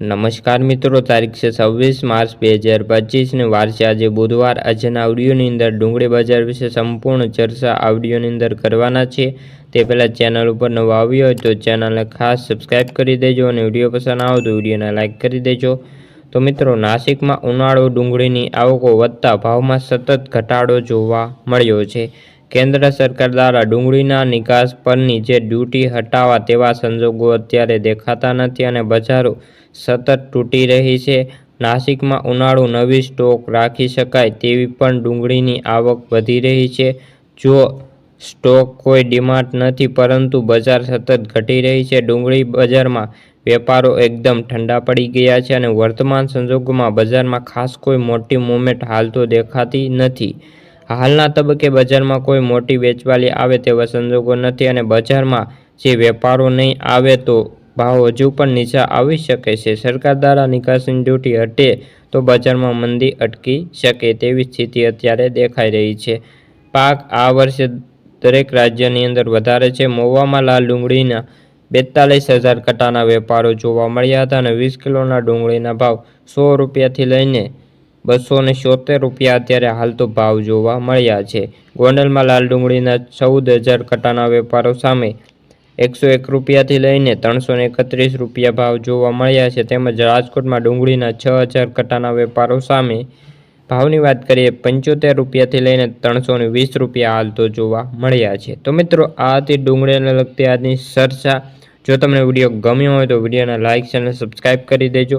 નમસ્કાર મિત્રો, તારીખ છે છવ્વીસ માર્ચ બે હજાર પચીસને. વાર છે આજે બુધવાર. આજના આવડીઓની અંદર ડુંગળી બજાર વિશે સંપૂર્ણ ચર્ચા આવડીઓની અંદર કરવાના છે તે પહેલાં ચેનલ ઉપર નવા આવ્યો હોય તો ચેનલને ખાસ સબસ્ક્રાઈબ કરી દેજો અને વીડિયો પસંદ આવો તો વિડીયોને લાઇક કરી દેજો. તો મિત્રો, નાસિકમાં ઉનાળો ડુંગળીની આવકો વધતા ભાવમાં સતત ઘટાડો જોવા મળ્યો છે. કેન્દ્ર સરકાર દ્વારા ડુંગળીના નિકાસ પરની જે ડ્યુટી હટાવવા તેવા સંજોગો અત્યારે દેખાતા નથી અને બજારો સતત તૂટી રહી છે. નાસિકમાં ઉનાળુ નવી સ્ટોક રાખી શકાય તેવી પણ ડુંગળીની આવક વધી રહી છે. જો સ્ટોક કોઈ ડિમાન્ડ નથી પરંતુ બજાર સતત ઘટી રહી છે, ડુંગળી બજારમાં વેપારો એકદમ ઠંડા પડી ગયા છે અને વર્તમાન સંજોગોમાં બજારમાં ખાસ કોઈ મોટી મુવમેન્ટ હાલ તો દેખાતી નથી. હાલના તબક્કે બજારમાં કોઈ મોટી વેચવાલી આવે તેવા સંજોગો નથી અને બજારમાં જે વેપારો નહીં આવે તો ભાવ હજુ પણ નીચા આવી શકે છે. સરકાર દ્વારા નિકાસની ડ્યુટી હટે તો બજારમાં મંદી અટકી શકે તેવી સ્થિતિ અત્યારે દેખાઈ રહી છે. પાક આ વર્ષે દરેક રાજ્યની અંદર વધારે છે. મોવામાં લાલ ડુંગળીના બેતાલીસ હજાર કટાના વેપારો જોવા મળ્યા હતા અને વીસ કિલોના ડુંગળીના ભાવ સો રૂપિયાથી લઈને બસો ને છોતેર રૂપિયા અત્યારે હાલ તો ભાવ જોવા મળ્યા છે. ગોંડલમાં લાલ ડુંગળીના ચૌદ હજાર કટાના વેપારો સામે એકસો એક રૂપિયાથી લઈને ત્રણસો એકત્રીસ રૂપિયા ભાવ જોવા મળ્યા છે. તેમજ રાજકોટમાં ડુંગળીના છ હજાર કટાના વેપારો સામે ભાવની વાત કરીએ, પંચોતેર રૂપિયાથી લઈને ત્રણસો વીસ રૂપિયા હાલ તો જોવા મળ્યા છે. તો મિત્રો, આ હતી ડુંગળીને લગતી આજની ચર્ચા. જો તમને વીડિયો ગમ્યો હોય તો વિડીયોને લાઇક અને સબસ્ક્રાઈબ કરી દેજો.